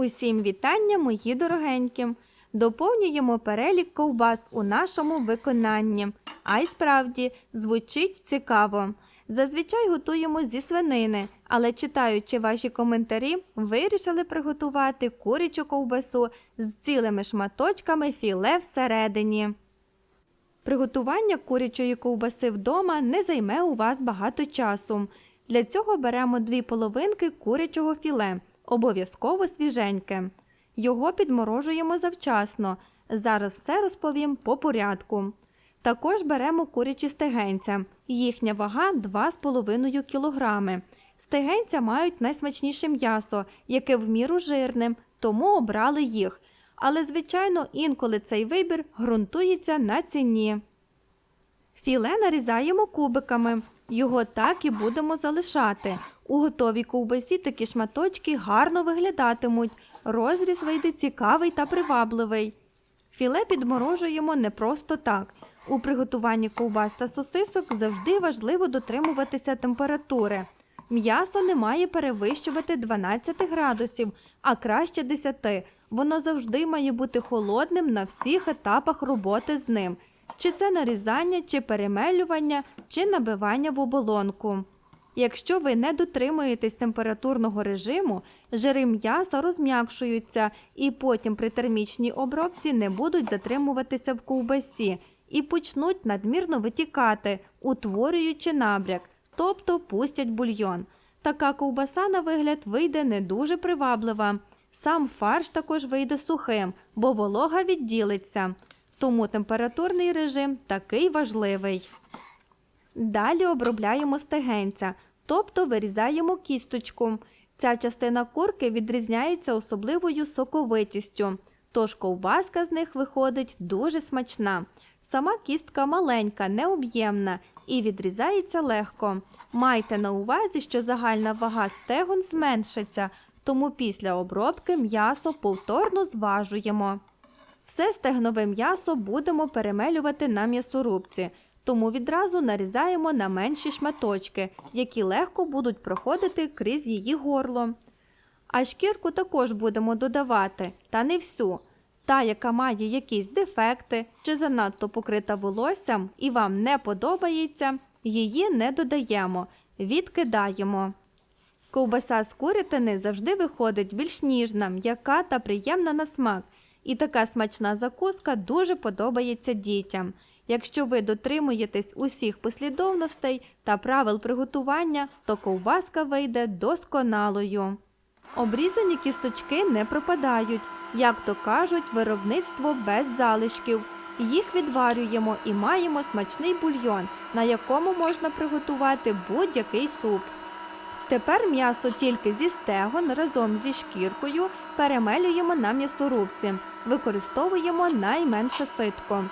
Усім вітання, мої дорогенькі! Доповнюємо перелік ковбас у нашому виконанні. А й справді звучить цікаво. Зазвичай готуємо зі свинини, але читаючи ваші коментарі, вирішили приготувати курячу ковбасу з цілими шматочками філе всередині. Приготування курячої ковбаси вдома не займе у вас багато часу. Для цього беремо дві половинки курячого філе, обов'язково свіженьке. Його підморожуємо завчасно. Зараз все розповім по порядку. Також беремо курячі стегенця. Їхня вага 2,5 кг. Стегенця мають найсмачніше м'ясо, яке в міру жирним, тому обрали їх. Але, звичайно, інколи цей вибір ґрунтується на ціні. Філе нарізаємо кубиками. Його так і будемо залишати. У готовій ковбасі такі шматочки гарно виглядатимуть. Розріз вийде цікавий та привабливий. Філе підморожуємо не просто так. У приготуванні ковбас та сосисок завжди важливо дотримуватися температури. М'ясо не має перевищувати 12 градусів, а краще 10. Воно завжди має бути холодним на всіх етапах роботи з ним. Чи це нарізання, чи перемелювання, чи набивання в оболонку. Якщо ви не дотримуєтесь температурного режиму, жири м'яса розм'якшуються і потім при термічній обробці не будуть затримуватися в ковбасі і почнуть надмірно витікати, утворюючи набряк, тобто пустять бульйон. Така ковбаса на вигляд вийде не дуже приваблива. Сам фарш також вийде сухим, бо волога відділиться. Тому температурний режим такий важливий. Далі обробляємо стегенця, тобто вирізаємо кісточку. Ця частина курки відрізняється особливою соковитістю, тож ковбаска з них виходить дуже смачна. Сама кістка маленька, необ'ємна і відрізається легко. Майте на увазі, що загальна вага стегон зменшиться, тому після обробки м'ясо повторно зважуємо. Все стегнове м'ясо будемо перемелювати на м'ясорубці, тому відразу нарізаємо на менші шматочки, які легко будуть проходити крізь її горло. А шкірку також будемо додавати, та не всю. Та, яка має якісь дефекти чи занадто покрита волоссям і вам не подобається, її не додаємо, відкидаємо. Ковбаса з курятини завжди виходить більш ніжна, м'яка та приємна на смак. І така смачна закуска дуже подобається дітям. Якщо ви дотримуєтесь усіх послідовностей та правил приготування, то ковбаска вийде досконалою. Обрізані кісточки не пропадають, як то кажуть, виробництво без залишків. Їх відварюємо і маємо смачний бульйон, на якому можна приготувати будь-який суп. Тепер м'ясо тільки зі стегон разом зі шкіркою перемелюємо на м'ясорубці, використовуємо найменше ситко.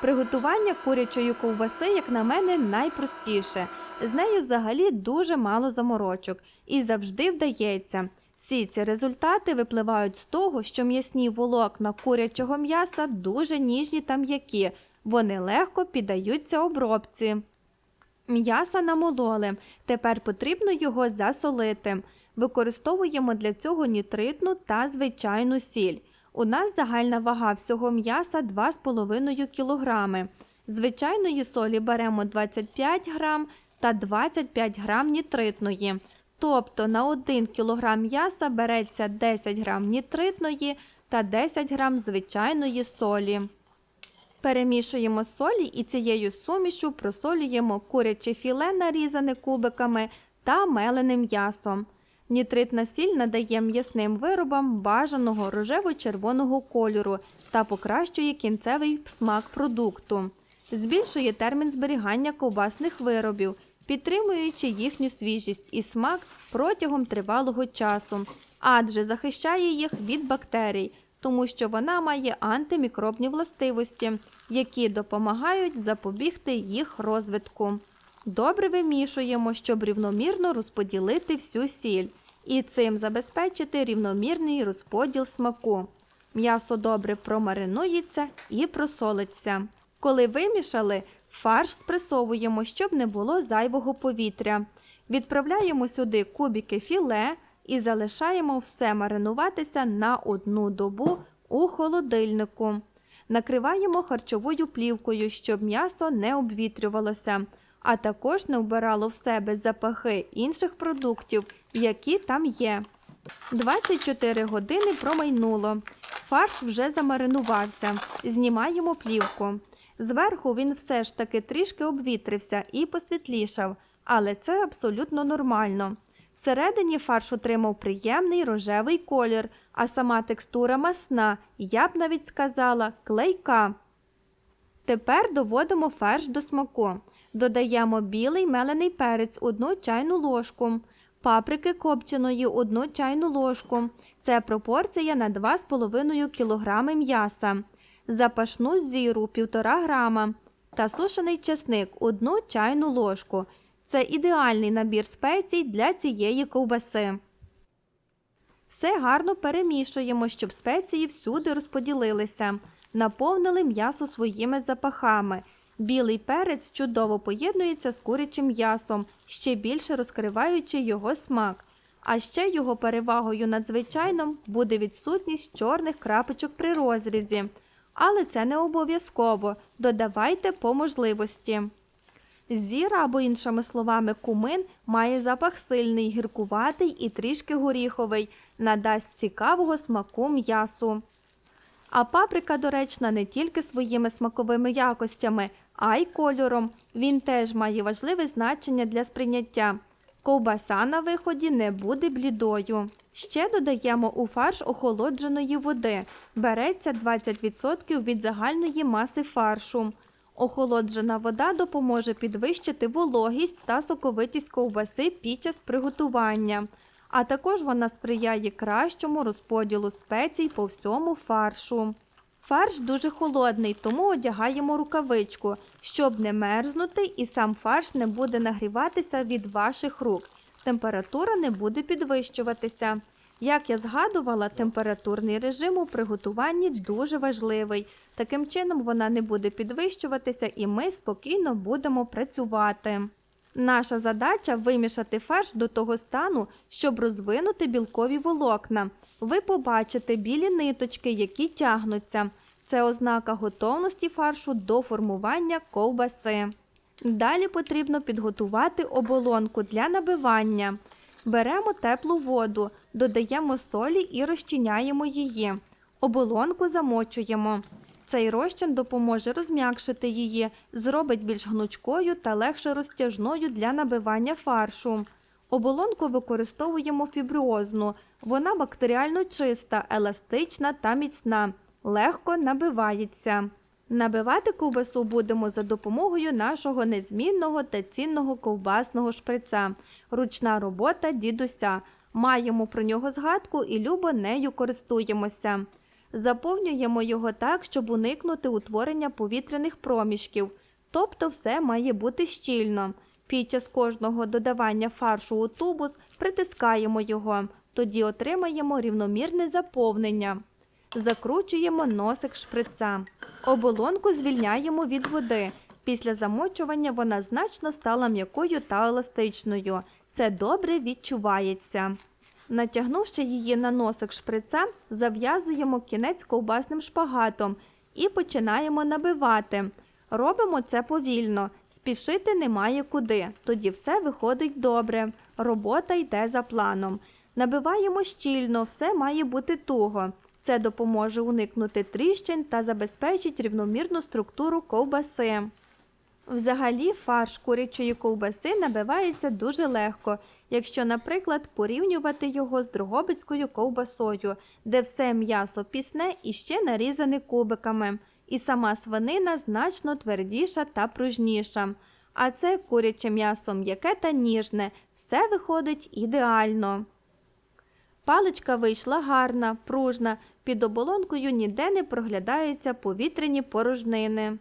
Приготування курячої ковбаси, як на мене, найпростіше. З нею взагалі дуже мало заморочок і завжди вдається. Всі ці результати випливають з того, що м'ясні волокна курячого м'яса дуже ніжні та м'які, вони легко піддаються обробці. М'яса намололи, тепер потрібно його засолити. Використовуємо для цього нітритну та звичайну сіль. У нас загальна вага всього м'яса 2,5 кг. Звичайної солі беремо 25 г та 25 г нітритної. Тобто на 1 кг м'яса береться 10 г нітритної та 10 г звичайної солі. Перемішуємо солі і цією сумішю просолюємо куряче філе, нарізане кубиками та мелене м'ясо. Нітритна сіль надає м'ясним виробам бажаного рожево-червоного кольору та покращує кінцевий смак продукту. Збільшує термін зберігання ковбасних виробів, підтримуючи їхню свіжість і смак протягом тривалого часу, адже захищає їх від бактерій, тому що вона має антимікробні властивості, які допомагають запобігти їх розвитку. Добре вимішуємо, щоб рівномірно розподілити всю сіль і цим забезпечити рівномірний розподіл смаку. М'ясо добре промаринується і просолиться. Коли вимішали, фарш спресовуємо, щоб не було зайвого повітря. Відправляємо сюди кубики філе, і залишаємо все маринуватися на одну добу у холодильнику. Накриваємо харчовою плівкою, щоб м'ясо не обвітрювалося, а також не вбирало в себе запахи інших продуктів, які там є. 24 години промайнуло. Фарш вже замаринувався. Знімаємо плівку. Зверху він все ж таки трішки обвітрився і посвітлішав, але це абсолютно нормально. Всередині фарш отримав приємний рожевий колір, а сама текстура масна, я б навіть сказала, клейка. Тепер доводимо фарш до смаку. Додаємо білий мелений перець 1 чайну ложку, паприки копченої 1 чайну ложку. Це пропорція на 2,5 кг м'яса, запашну зіру 1,5 грама та сушений чесник 1 чайну ложку. Це ідеальний набір спецій для цієї ковбаси. Все гарно перемішуємо, щоб спеції всюди розподілилися. Наповнили м'ясо своїми запахами. Білий перець чудово поєднується з курячим м'ясом, ще більше розкриваючи його смак. А ще його перевагою надзвичайно буде відсутність чорних крапочок при розрізі. Але це не обов'язково. Додавайте по можливості. Зіра, або іншими словами, кумин має запах сильний, гіркуватий і трішки горіховий, надасть цікавого смаку м'ясу. А паприка доречна не тільки своїми смаковими якостями, а й кольором. Він теж має важливе значення для сприйняття. Ковбаса на виході не буде блідою. Ще додаємо у фарш охолодженої води. Береться 20% від загальної маси фаршу. Охолоджена вода допоможе підвищити вологість та соковитість ковбаси під час приготування, а також вона сприяє кращому розподілу спецій по всьому фаршу. Фарш дуже холодний, тому одягаємо рукавичку, щоб не мерзнути і сам фарш не буде нагріватися від ваших рук. Температура не буде підвищуватися. Як я згадувала, температурний режим у приготуванні дуже важливий. Таким чином вона не буде підвищуватися і ми спокійно будемо працювати. Наша задача вимішати фарш до того стану, щоб розвинути білкові волокна. Ви побачите білі ниточки, які тягнуться. Це ознака готовності фаршу до формування ковбаси. Далі потрібно підготувати оболонку для набивання. Беремо теплу воду, додаємо солі і розчиняємо її. Оболонку замочуємо. Цей розчин допоможе розм'якшити її, зробить більш гнучкою та легше розтяжною для набивання фаршу. Оболонку використовуємо фібріозну. Вона бактеріально чиста, еластична та міцна, легко набивається. Набивати ковбасу будемо за допомогою нашого незмінного та цінного ковбасного шприца. Ручна робота дідуся. Маємо про нього згадку і любо нею користуємося. Заповнюємо його так, щоб уникнути утворення повітряних проміжків, тобто все має бути щільно. Під час кожного додавання фаршу у тубус притискаємо його, тоді отримаємо рівномірне заповнення. Закручуємо носик шприца. Оболонку звільняємо від води. Після замочування вона значно стала м'якою та еластичною. Це добре відчувається. Натягнувши її на носик шприца, зав'язуємо кінець ковбасним шпагатом і починаємо набивати. Робимо це повільно, спішити немає куди, тоді все виходить добре. Робота йде за планом. Набиваємо щільно, все має бути туго. Це допоможе уникнути тріщин та забезпечить рівномірну структуру ковбаси. Взагалі, фарш курячої ковбаси набивається дуже легко, якщо, наприклад, порівнювати його з дрогобицькою ковбасою, де все м'ясо пісне і ще нарізане кубиками, і сама свинина значно твердіша та пружніша. А це куряче м'ясо м'яке та ніжне, все виходить ідеально. Паличка вийшла гарна, пружна, під оболонкою ніде не проглядаються повітряні порожнини.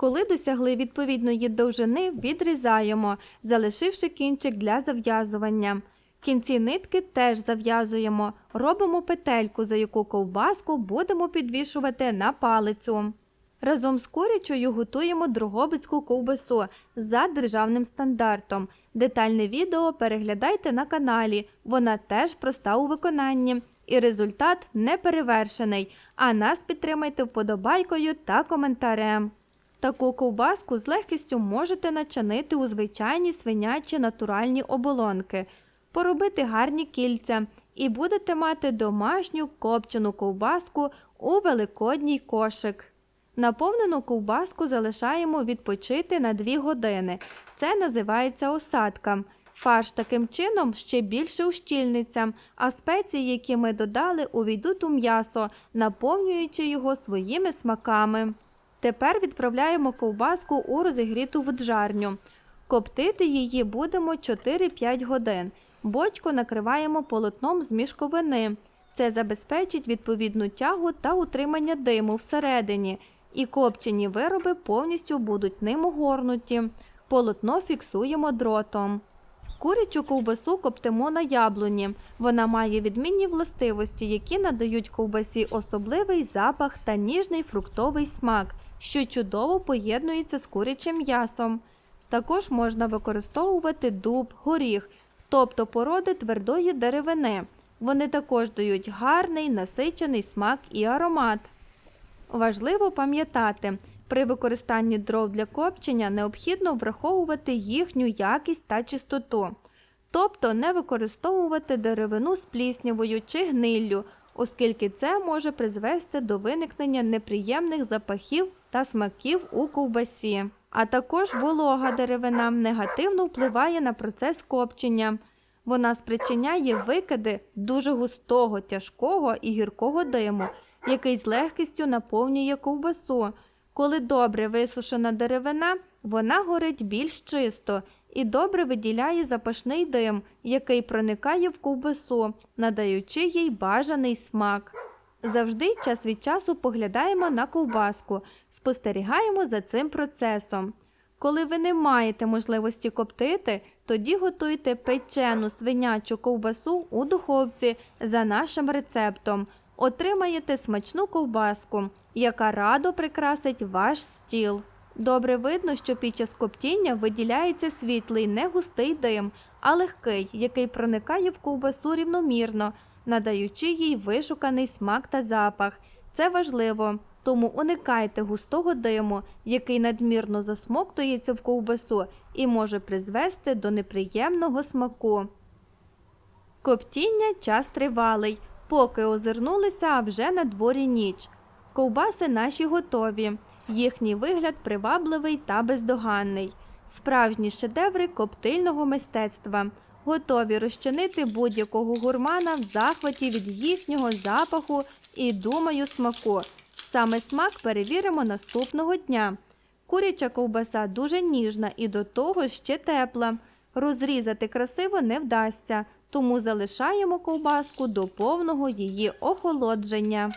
Коли досягли відповідної довжини, відрізаємо, залишивши кінчик для зав'язування. Кінці нитки теж зав'язуємо, робимо петельку, за яку ковбаску будемо підвішувати на палицю. Разом з курячою готуємо дрогобицьку ковбасу за державним стандартом. Детальне відео переглядайте на каналі, вона теж проста у виконанні. І результат не перевершений. А нас підтримайте вподобайкою та коментарем. Таку ковбаску з легкістю можете начинити у звичайні свинячі натуральні оболонки, поробити гарні кільця і будете мати домашню копчену ковбаску у великодній кошик. Наповнену ковбаску залишаємо відпочити на 2 години. Це називається осадка. Фарш таким чином ще більше ущільниться, а спеції, які ми додали, увійдуть у м'ясо, наповнюючи його своїми смаками. Тепер відправляємо ковбаску у розігріту воджарню. Коптити її будемо 4-5 годин. Бочку накриваємо полотном з мішковини. Це забезпечить відповідну тягу та утримання диму всередині, і копчені вироби повністю будуть ним огорнуті. Полотно фіксуємо дротом. Курячу ковбасу коптимо на яблуні. Вона має відмінні властивості, які надають ковбасі особливий запах та ніжний фруктовий смак, що чудово поєднується з курячим м'ясом. Також можна використовувати дуб, горіх, тобто породи твердої деревини. Вони також дають гарний насичений смак і аромат. Важливо пам'ятати, при використанні дров для копчення необхідно враховувати їхню якість та чистоту, тобто не використовувати деревину з пліснявою чи гниллю, оскільки це може призвести до виникнення неприємних запахів та смаків у ковбасі. А також волога деревина негативно впливає на процес копчення. Вона спричиняє викиди дуже густого, тяжкого і гіркого диму, який з легкістю наповнює ковбасу. Коли добре висушена деревина, вона горить більш чисто і добре виділяє запашний дим, який проникає в ковбасу, надаючи їй бажаний смак. Завжди час від часу поглядаємо на ковбаску, спостерігаємо за цим процесом. Коли ви не маєте можливості коптити, тоді готуйте печену свинячу ковбасу у духовці за нашим рецептом. Отримаєте смачну ковбаску, яка радо прикрасить ваш стіл. Добре видно, що під час коптіння виділяється світлий, не густий дим, а легкий, який проникає в ковбасу рівномірно, надаючи їй вишуканий смак та запах. Це важливо, тому уникайте густого диму, який надмірно засмоктується в ковбасу і може призвести до неприємного смаку. Коптіння час тривалий. Поки озирнулися, а вже на дворі ніч. Ковбаси наші готові. Їхній вигляд привабливий та бездоганний. Справжні шедеври коптильного мистецтва, готові розчинити будь-якого гурмана в захваті від їхнього запаху і думаю смаку. Саме смак перевіримо наступного дня. Куряча ковбаса дуже ніжна і до того ще тепла. Розрізати красиво не вдасться, тому залишаємо ковбаску до повного її охолодження.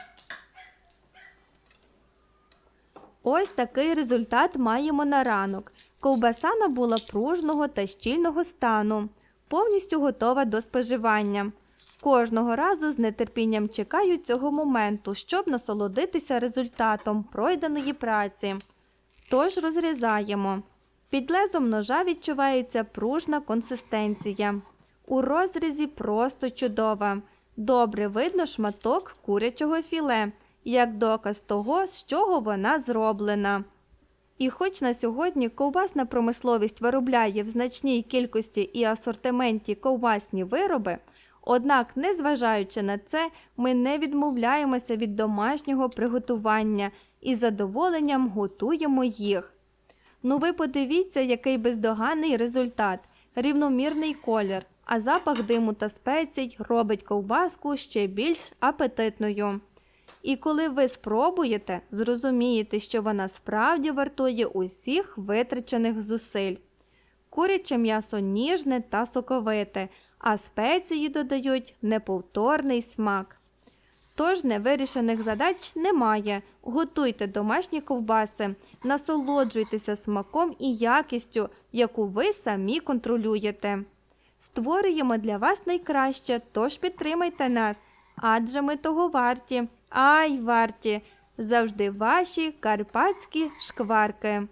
Ось такий результат маємо на ранок. Ковбаса набула пружного та щільного стану, повністю готова до споживання. Кожного разу з нетерпінням чекаю цього моменту, щоб насолодитися результатом пройденої праці. Тож розрізаємо. Під лезом ножа відчувається пружна консистенція. У розрізі просто чудова. Добре видно шматок курячого філе, як доказ того, з чого вона зроблена. І хоч на сьогодні ковбасна промисловість виробляє в значній кількості і асортименті ковбасні вироби, однак, незважаючи на це, ми не відмовляємося від домашнього приготування і задоволенням готуємо їх. Ну ви подивіться, який бездоганний результат, рівномірний колір, а запах диму та спецій робить ковбаску ще більш апетитною. І коли ви спробуєте, зрозумієте, що вона справді вартує усіх витрачених зусиль. Куряче м'ясо ніжне та соковите, а спеції додають неповторний смак. Тож невирішених задач немає. Готуйте домашні ковбаси, насолоджуйтеся смаком і якістю, яку ви самі контролюєте. Створюємо для вас найкраще, тож підтримайте нас, адже ми того варті, ай варті, завжди ваші карпатські шкварки.